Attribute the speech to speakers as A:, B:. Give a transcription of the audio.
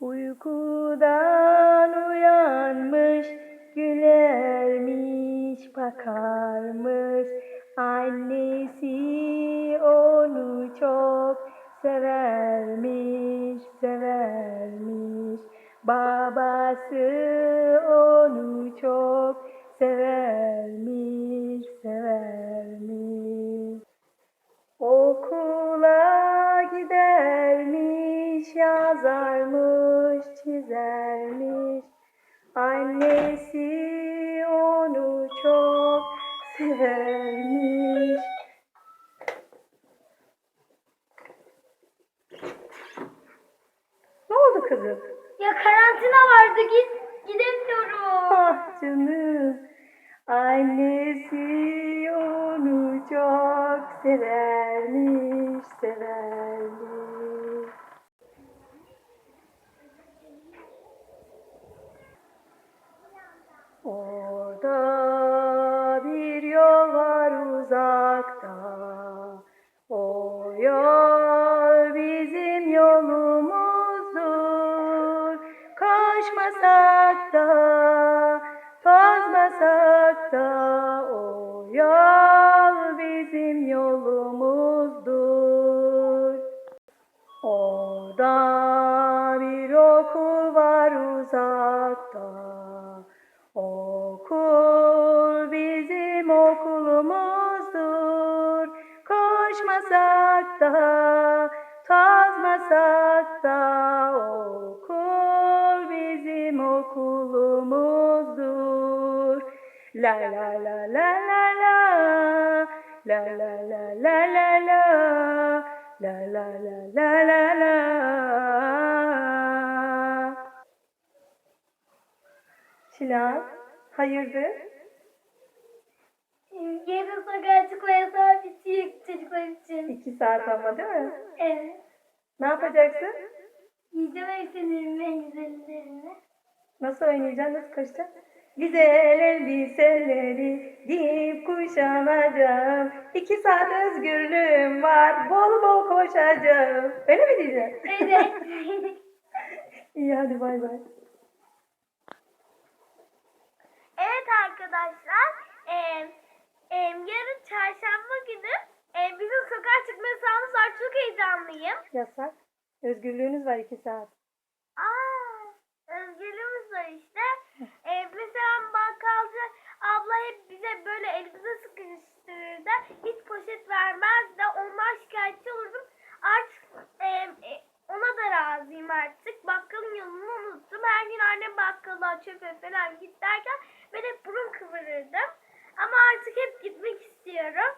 A: Uykudan uyanmış gülermiş bakarmış. Annesi onu çok severmiş severmiş. Babası onu çok severmiş severmiş. Okula gidermiş, yazarmış, çizermiş. Annesi onu çok severmiş. Ne oldu kızım?
B: Ya karantina vardı git gidemiyorum.
A: Ah canım. Annesi onu çok severmiş, uzakta. O yol bizim yolumuzdur. Koşmasak da, Koşmasak da, tozmasak da okul bizim okulumuzdur. La la la la la la La la la la la la La la la la la la Şilan, hayırdır?
B: Yarın sokağa çıkma yasağı bitiyor çocuklar için.
A: İki saat ama değil mi?
B: Evet.
A: Ne yapacaksın?
B: Yiyeceğim elbiselerimi en güzellerini.
A: Nasıl oynayacaksın, nasıl koşacaksın? Güzel elbiseleri giyip kuşanacağım. İki saat özgürlüğüm var, bol bol koşacağım. Öyle mi diyeceksin?
B: Evet.
A: İyi hadi bay bay.
B: evet arkadaşlar. Eee eee, yarın çarşamba günü eee, bizim sokağa çıkma yasağımız var. Çok heyecanlıyım.
A: Yasak. Özgürlüğünüz var iki saat.
B: Aa, özgürlüğümüz var işte. Ee, mesela bakkalcı abla hep bize böyle elimize sıkıştırırdı. Hiç poşet vermezdi. Ondan şikayetçi olurdum. Artık e, e, ona da razıyım artık. Bakkalın yolunu unuttum. Her gün annem bakkala çöpe falan git derken ben hep burun kıvırırdım. Ama artık hep gitmek istiyorum.